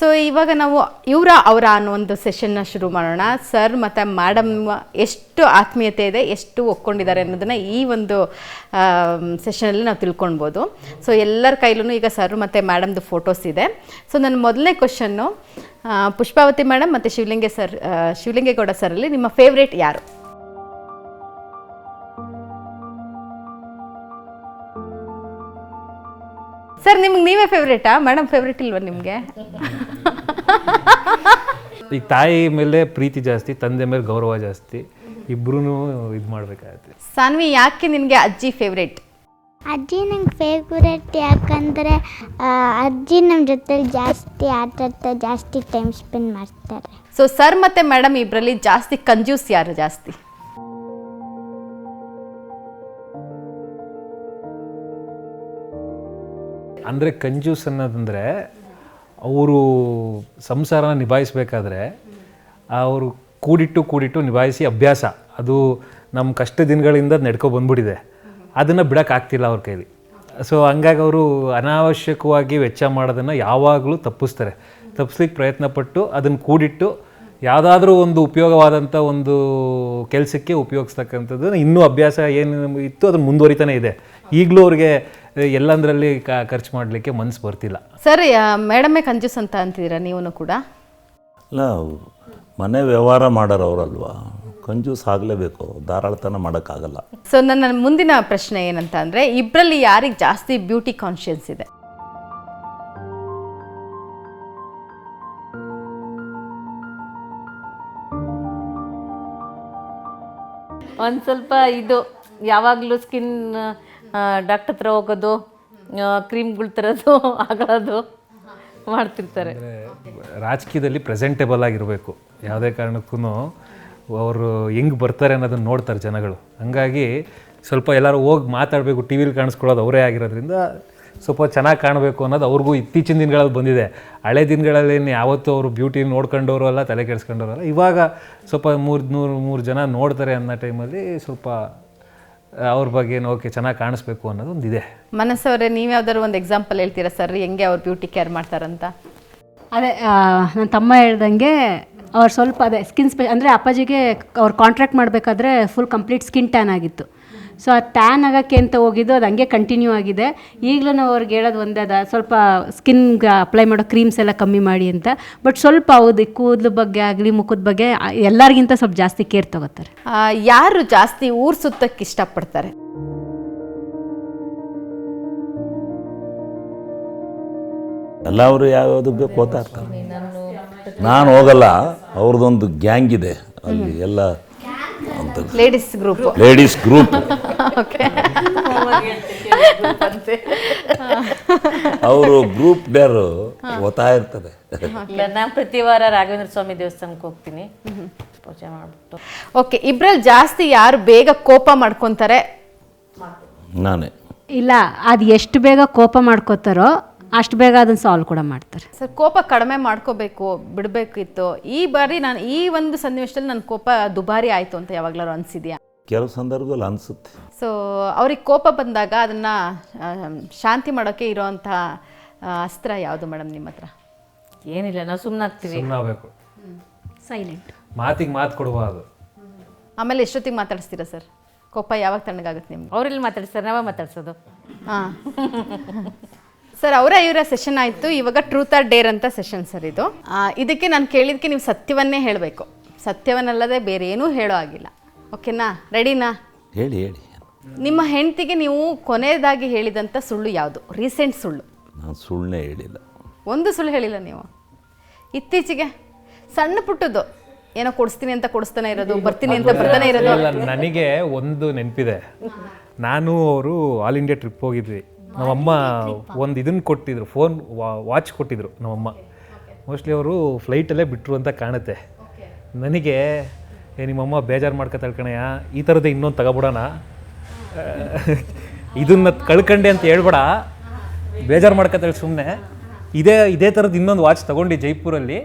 So ಇವಾಗ ನಾವು ಇವರ ಅವರ ಅನ್ನೋ ಒಂದು ಸೆಷನ್ನ ಶುರು ಮಾಡೋಣ. ಸರ್ ಮತ್ತು ಮೇಡಮ್ ಎಷ್ಟು ಆತ್ಮೀಯತೆ ಇದೆ, ಎಷ್ಟು ಒಕ್ಕೊಂಡಿದ್ದಾರೆ ಅನ್ನೋದನ್ನ ಈ ಒಂದು ಸೆಷನಲ್ಲಿ ನಾವು ತಿಳ್ಕೊಳ್ಬೋದು ಸೊ ಎಲ್ಲರ ಕೈಲೂ ಈಗ ಸರ್ ಮತ್ತು ಮೇಡಮ್ದು ಫೋಟೋಸ್ ಇದೆ. ಸೊ ನನ್ನ ಮೊದಲನೇ ಕ್ವಶನ್ನು ಪುಷ್ಪಾವತಿ ಮೇಡಮ್ ಮತ್ತು ಶಿವಲಿಂಗೇ ಸರ್ ಶಿವಲಿಂಗೇಗೌಡ ಶಿವಲಿಂಗೇಗೌಡ ಸರಲ್ಲಿ ನಿಮ್ಮ ಫೇವ್ರೇಟ್ ಯಾರು? ಸರ್ ನಿಮ್ಗೆ ನೀವೇ ಫೇವ್ರೇಟಾ ಮೇಡಮ್ ಫೇವ್ರೇಟ್ ಇಲ್ವಾ ನಿಮಗೆ? ಈಗ ತಾಯಿ ಮೇಲೆ ಪ್ರೀತಿ ಜಾಸ್ತಿ ತಂದೆ ಮೇಲೆ ಗೌರವ ಜಾಸ್ತಿ ಇಬ್ರು ಇದು ಮಾಡಬೇಕಾಗತ್ತೆ. ಸಾನ್ವಿ ಯಾಕೆ ನಿನಗೆ ಅಜ್ಜಿ ಫೇವ್ರೇಟ್ ಅಜ್ಜಿ ನಂಗೆ ಫೇವ್ರೆಟ್ ಯಾಕಂದರೆ ಅಜ್ಜಿ ನಮ್ಮ ಜೊತೆ ಜಾಸ್ತಿ ಆಟ ಆಡ್ತಾರೆ ಜಾಸ್ತಿ ಟೈಮ್ ಸ್ಪೆಂಡ್ ಮಾಡ್ತಾರೆ. ಸೊ ಸರ್ ಮತ್ತೆ ಮೇಡಮ್ ಇಬ್ಬರಲ್ಲಿ ಜಾಸ್ತಿ ಕಂಜ್ಯೂಸ್ ಯಾರು ಜಾಸ್ತಿ? ಅಂದರೆ ಕಂಜೂಸ್ ಅನ್ನೋದಂದರೆ ಅವರು ಸಂಸಾರನ ನಿಭಾಯಿಸ್ಬೇಕಾದ್ರೆ ಅವರು ಕೂಡಿಟ್ಟು ಕೂಡಿಟ್ಟು ನಿಭಾಯಿಸಿ ಅಭ್ಯಾಸ. ಅದು ನಮ್ಮ ಕಷ್ಟ ದಿನಗಳಿಂದ ನಡ್ಕೊ ಬಂದ್ಬಿಟ್ಟಿದೆ. ಅದನ್ನು ಬಿಡೋಕ್ಕಾಗ್ತಿಲ್ಲ ಅವ್ರ ಕೈಲಿ. ಸೊ ಹಂಗಾಗಿ ಅವರು ಅನಾವಶ್ಯಕವಾಗಿ ವೆಚ್ಚ ಮಾಡೋದನ್ನು ಯಾವಾಗಲೂ ತಪ್ಪಿಸ್ತಾರೆ. ತಪ್ಪಿಸ್ಲಿಕ್ಕೆ ಪ್ರಯತ್ನ ಪಟ್ಟು ಅದನ್ನು ಕೂಡಿಟ್ಟು ಯಾವುದಾದ್ರೂ ಒಂದು ಉಪಯೋಗವಾದಂಥ ಒಂದು ಕೆಲಸಕ್ಕೆ ಉಪಯೋಗಿಸ್ತಕ್ಕಂಥದ್ದು ಇನ್ನೂ ಅಭ್ಯಾಸ ಏನು ಇತ್ತು ಅದನ್ನು ಮುಂದುವರಿತಾನೆ ಇದೆ. ಈಗಲೂ ಅವ್ರಿಗೆ ಎಲ್ಲಂದ್ರಲ್ಲಿ ಖರ್ಚು ಮಾಡಲಿಕ್ಕೆ ಮನಸ್ಸು ಬರ್ತಿಲ್ಲ. ಸರ್ ಮೇಡಮೇ ಕಂಜೂಸ್ ಅಂತ ಅಂತಿದ್ದೀರಾ ನೀವು ಕೂಡ? ಅಲ್ಲ ಮನೆ ವ್ಯವಹಾರ ಮಾಡೋರು ಅವರಲ್ವಾ? ಕಂಜೂಸ್ ಆಗಲೇಬೇಕು ಧಾರಾಳತನ ಮಾಡೋಕ್ಕಾಗಲ್ಲ. ಸೊ ನನ್ನ ಮುಂದಿನ ಪ್ರಶ್ನೆ ಏನಂತ ಅಂದರೆ ಇಬ್ಬರಲ್ಲಿ ಯಾರಿಗೆ ಜಾಸ್ತಿ ಬ್ಯೂಟಿ ಕಾನ್ಷಿಯನ್ಸ್ ಇದೆ? ಒಂದು ಸ್ವಲ್ಪ ಇದು. ಯಾವಾಗಲೂ ಸ್ಕಿನ್ ಡಾಕ್ಟರ್ ಹತ್ರ ಹೋಗೋದು ಕ್ರೀಮ್ಗಳು ತರೋದು ಆಗೋದು ಮಾಡ್ತಿರ್ತಾರೆ. ರಾಜಕೀಯದಲ್ಲಿ ಪ್ರೆಸೆಂಟೇಬಲ್ ಆಗಿರಬೇಕು. ಯಾವುದೇ ಕಾರಣಕ್ಕೂ ಅವರು ಹೆಂಗೆ ಬರ್ತಾರೆ ಅನ್ನೋದನ್ನ ನೋಡ್ತಾರೆ ಜನಗಳು. ಹಂಗಾಗಿ ಸ್ವಲ್ಪ ಎಲ್ಲರೂ ಹೋಗಿ ಮಾತಾಡಬೇಕು ಟಿ ವಿಲಿ ಕಾಣಿಸ್ಕೊಳ್ಳೋದು ಅವರೇ ಆಗಿರೋದ್ರಿಂದ ಸ್ವಲ್ಪ ಚೆನ್ನಾಗಿ ಕಾಣಬೇಕು ಅನ್ನೋದು ಅವ್ರಿಗೂ ಇತ್ತೀಚಿನ ದಿನಗಳಲ್ಲಿ ಬಂದಿದೆ. ಹಳೆ ದಿನಗಳಲ್ಲಿ ಯಾವತ್ತೂ ಅವರು ಬ್ಯೂಟಿ ನೋಡ್ಕೊಂಡವರು ಅಲ್ಲ, ತಲೆ ಕೆಡಿಸ್ಕೊಂಡವರಲ್ಲ ಇವಾಗ ಸ್ವಲ್ಪ ಮೂರು ನೂರು, ಮೂರು ಜನ ನೋಡ್ತಾರೆ ಅನ್ನೋ ಟೈಮಲ್ಲಿ ಸ್ವಲ್ಪ ಅವ್ರ ಬಗ್ಗೆ ಓಕೆ ಚೆನ್ನಾಗಿ ಕಾಣಿಸ್ಬೇಕು ಅನ್ನೋದು ಒಂದಿದೆ. ಮನಸ್ಸವರೇ ನೀವು ಯಾವ್ದಾದ್ರು ಒಂದು ಎಕ್ಸಾಂಪಲ್ ಹೇಳ್ತೀರಾ ಸರ್ ಹೆಂಗೆ ಅವ್ರು ಬ್ಯೂಟಿ ಕೇರ್ ಮಾಡ್ತಾರಂತ? ಅದೇ ನನ್ನ ತಮ್ಮ ಹೇಳ್ದಂಗೆ ಅವ್ರು ಸ್ವಲ್ಪ ಅದೇ ಸ್ಕಿನ್ ಸ್ಪೆ ಅಂದರೆ ಅಪ್ಪಾಜಿಗೆ ಅವ್ರು ಕಾಂಟ್ರಾಕ್ಟ್ ಮಾಡಬೇಕಾದ್ರೆ ಫುಲ್ ಕಂಪ್ಲೀಟ್ ಸ್ಕಿನ್ ಟ್ಯಾನ್ ಆಗಿತ್ತು. ಸೊ ಆ ಟ್ಯಾನ್ ಆಗೋಕ್ಕೆ ಅಂತ ಹೋಗಿದ್ದು ಅದು ಹಂಗೆ ಕಂಟಿನ್ಯೂ ಆಗಿದೆ. ಈಗಲೂ ನಾವು ಅವ್ರಿಗೆ ಹೇಳೋದು ಒಂದೇ ಅದ ಸ್ವಲ್ಪ ಸ್ಕಿನ್ಗೆ ಅಪ್ಲೈ ಮಾಡೋ ಕ್ರೀಮ್ಸ್ ಎಲ್ಲ ಕಮ್ಮಿ ಮಾಡಿ ಅಂತ. ಬಟ್ ಸ್ವಲ್ಪ ಹೌದು ಕೂದಲು ಬಗ್ಗೆ ಆಗಲಿ ಮುಖದ ಬಗ್ಗೆ ಎಲ್ಲರಿಗಿಂತ ಸ್ವಲ್ಪ ಜಾಸ್ತಿ ಕೇರ್ ತಗೋತಾರೆ. ಯಾರು ಜಾಸ್ತಿ ಊರ್ ಸುತ್ತಕ್ಕೆ ಇಷ್ಟಪಡ್ತಾರೆ? ಎಲ್ಲ ಅವರು ಬೇಕು ಓದ್ತಾ ಇರ್ತಾರೆ ನಾನು ಹೋಗಲ್ಲ ಅವ್ರದ್ದೊಂದು ಗ್ಯಾಂಗ್ ಇದೆ ಅಲ್ಲಿ ಎಲ್ಲ ಅಂತ ladies group ladies group okay ಅವರು ಗ್ರೂಪ್ ಬೇರು ಓದ್ತಾ ಇರ್ತದೆ. ಇಲ್ಲ ನಾನು ಪ್ರತಿ ವಾರ ರಾಘವೇಂದ್ರ ಸ್ವಾಮಿ ದೇವಸ್ಥಾನಕ್ಕೆ ಹೋಗ್ತೀನಿ. ಪೂಜೆ ಮಾಡ್ಬಿಟ್ಟು. ಓಕೆ ಇಬ್ರಲ್ಲಿ ಜಾಸ್ತಿ ಯಾರು ಬೇಗ ಕೋಪ ಮಾಡ್ಕೊಂತಾರೆ? ನಾನೇ. ಇಲ್ಲ ಅದು ಎಷ್ಟು ಬೇಗ ಕೋಪ ಮಾಡ್ಕೋತಾರೋ ಅಷ್ಟು ಬೇಗ ಅದನ್ನು ಸಾಲ್ವ್ ಕೂಡ ಮಾಡ್ತಾರೆ. ಸರ್ ಕೋಪ ಕಡಿಮೆ ಮಾಡ್ಕೋಬೇಕು ಬಿಡಬೇಕಿತ್ತು. ಈ ಬಾರಿ ನಾನು ಈ ಒಂದು ಸನ್ನಿವೇಶದಲ್ಲಿ ನನ್ನ ಕೋಪ ದುಬಾರಿ ಆಯಿತು ಅಂತ ಯಾವಾಗಲಾರು ಅನಿಸಿದೆಯಾ? ಕೆಲವು ಸಂದರ್ಭದಲ್ಲಿ ಅನಿಸುತ್ತೆ. ಸೊ ಅವ್ರಿಗೆ ಕೋಪ ಬಂದಾಗ ಅದನ್ನು ಶಾಂತಿ ಮಾಡೋಕ್ಕೆ ಇರೋವಂಥ ಅಸ್ತ್ರ ಯಾವುದು ಮೇಡಮ್ ನಿಮ್ಮ ಹತ್ರ? ಏನಿಲ್ಲ ನಾವು ಸುಮ್ಮನಾಗ್ತೀವಿ ಸುಮ್ಮನಾಗಬೇಕು ಸೈಲೆಂಟ್ ಮಾತಿಗೆ ಮಾತು ಕೊಡಬಾರ್ದು ಆಮೇಲೆ ಎಷ್ಟೊತ್ತಿಗೆ ಮಾತಾಡಿಸ್ತೀರಾ ಸರ್? ಕೋಪ ಯಾವಾಗ ತಣ್ಣಗಾಗುತ್ತೆ ನಿಮ್ಗೆ? ಅವ್ರಲ್ಲಿ ಮಾತಾಡಿಸ್ತಾರೆ? ನಾವೇ ಮಾತಾಡ್ಸೋದು. ಹಾಂ. ಸರ್ ಅವರ ಇವರ ಸೆಷನ್ ಆಯಿತು. ಇವಾಗ ಟ್ರೂತ್ ಆರ್ ಡೇರ್ ಅಂತ ಸೆಷನ್ ಸರ್ ಇದು. ಇದಕ್ಕೆ ನಾನು ಕೇಳಿದಕ್ಕೆ ನೀವು ಸತ್ಯವನ್ನೇ ಹೇಳಬೇಕು. ಸತ್ಯವನ್ನಲ್ಲದೆ ಬೇರೆ ಏನೂ ಹೇಳೋ ಆಗಿಲ್ಲ ಓಕೆನಾ ರೆಡಿನಾ ಹೇಳಿ ಹೇಳಿ. ನಿಮ್ಮ ಹೆಂಡತಿಗೆ ನೀವು ಕೊನೆಯದಾಗಿ ಹೇಳಿದಂಥ ಸುಳ್ಳು ಯಾವುದು? ರೀಸೆಂಟ್ ಸುಳ್ಳು. ನಾನು ಸುಳ್ಳನ್ನೇ ಹೇಳಿಲ್ಲ. ಒಂದು ಸುಳ್ಳು ಹೇಳಿಲ್ಲ ನೀವು. ಇತ್ತೀಚೆಗೆ ಸಣ್ಣ ಪುಟ್ಟದ್ದು. ಏನೋ ಕೊಡಿಸ್ತೀನಿ ಅಂತ ಕೊಡಿಸ್ತಾನೆ ಇರೋದು ಬರ್ತೀನಿ ಅಂತ ಬರ್ತಾನೆ ಇರೋದು. ಇಲ್ಲ ನನಗೆ ಒಂದು ನೆನಪಿದೆ. ನಾನು ಅವರು ಆಲ್ ಇಂಡಿಯಾ ಟ್ರಿಪ್ ಹೋಗಿದ್ವಿ. ನಮ್ಮಮ್ಮ ಒಂದು ಇದನ್ನು ಕೊಟ್ಟಿದ್ರು ಫೋನ್ ವಾಚ್ ಕೊಟ್ಟಿದ್ರು ನಮ್ಮಮ್ಮ. ಮೋಸ್ಟ್ಲಿ ಅವರು ಫ್ಲೈಟಲ್ಲೇ ಬಿಟ್ಟರು ಅಂತ ಕಾಣುತ್ತೆ. ನನಗೆ ಏ ನಿಮ್ಮಮ್ಮ ಬೇಜಾರು ಮಾಡ್ಕೊತಾಳೆ ಕಣಯ್ಯ ಈ ಥರದ್ದು ಇನ್ನೊಂದು ತಗೊಬಿಡೋಣ. ಇದನ್ನ ಕಳ್ಕಂಡೆ ಅಂತ ಹೇಳ್ಬೇಡ. ಬೇಜಾರು ಮಾಡ್ಕೊತಾಳೆ ಸುಮ್ಮನೆ ಇದೇ ಇದೇ ಥರದ್ದು ಇನ್ನೊಂದು ವಾಚ್ ತಗೊಂಡು ಜೈಪುರಲ್ಲಿ.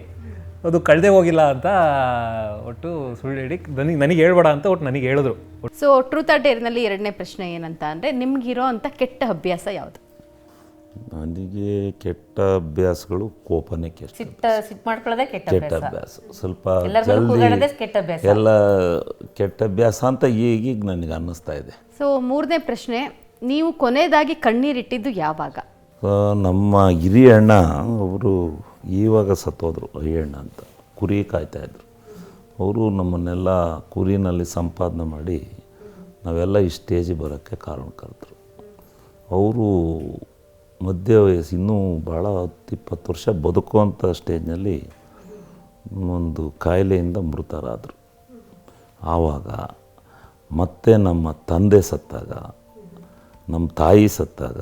ಅದು ಕಳೆದೇ ಹೋಗಿಲ್ಲ ಅಂತ ಒಟ್ಟು ಸುಳ್ಳು ಹೇಳಿ ನನಗೆ ನನಗೆ ಹೇಳ್ಬೇಡ ಅಂತ ಒಟ್ಟು ನನಗೆ ಹೇಳಿದ್ರು. ಸೊ ಟ್ರೂತ್ ಆರ್ ಡೇರ್ನಲ್ಲಿ ಎರಡನೇ ಪ್ರಶ್ನೆ ಏನಂತ ಅಂದರೆ ನಿಮ್ಗಿರೋ ಅಂಥ ಕೆಟ್ಟ ಅಭ್ಯಾಸ ಯಾವುದು? ನನಗೆ ಕೆಟ್ಟ ಅಭ್ಯಾಸಗಳು ಕೋಪನೇ ಕೆಟ್ಟ ಸಿಟ್ಟ ಸಿಟ್ಟು ಮಾಡ್ಕೊಳ್ಳೋದೇ ಕೆಟ್ಟ ಕೆಟ್ಟ ಅಭ್ಯಾಸ. ಅಭ್ಯಾಸ. ಸ್ವಲ್ಪ ಕೂಗಾಡೋದೇ ಕೆಟ್ಟ ಅಭ್ಯಾಸ. ಎಲ್ಲ ಕೆಟ್ಟ ಅಭ್ಯಾಸ ಅಂತ ಈಗೀಗ ನನಗೆ ಅನ್ನಿಸ್ತಾ ಇದೆ. ಸೊ ಮೂರನೇ ಪ್ರಶ್ನೆ ನೀವು ಕೊನೆಯದಾಗಿ ಕಣ್ಣೀರಿಟ್ಟಿದ್ದು ಯಾವಾಗ? ಆ, ನಮ್ಮ ಹಿರಿಯ ಅಣ್ಣ ಅವರು ಇವಾಗ ಸತ್ತೋದ್ರು ಅಯ್ಯಣ್ಣ ಅಂತ. ಕುರಿ ಕಾಯ್ತಾಯಿದ್ರು ಅವರು ನಮ್ಮನ್ನೆಲ್ಲ ಕುರಿನಲ್ಲಿ ಸಂಪಾದನೆ ಮಾಡಿ ನಾವೆಲ್ಲ ಈ ಸ್ಟೇಜಿಗೆ ಬರೋಕ್ಕೆ ಕಾರಣಕರ್ತರು ಅವರು ಮಧ್ಯ ವಯಸ್ಸು ಇನ್ನೂ ಭಾಳ ಹತ್ತು ಇಪ್ಪತ್ತು ವರ್ಷ ಬದುಕುವಂಥ ಸ್ಟೇಜ್ನಲ್ಲಿ ಒಂದು ಕಾಯಿಲೆಯಿಂದ ಮೃತರಾದರು. ಆವಾಗ ಮತ್ತೆ ನಮ್ಮ ತಂದೆ ಸತ್ತಾಗ, ನಮ್ಮ ತಾಯಿ ಸತ್ತಾಗ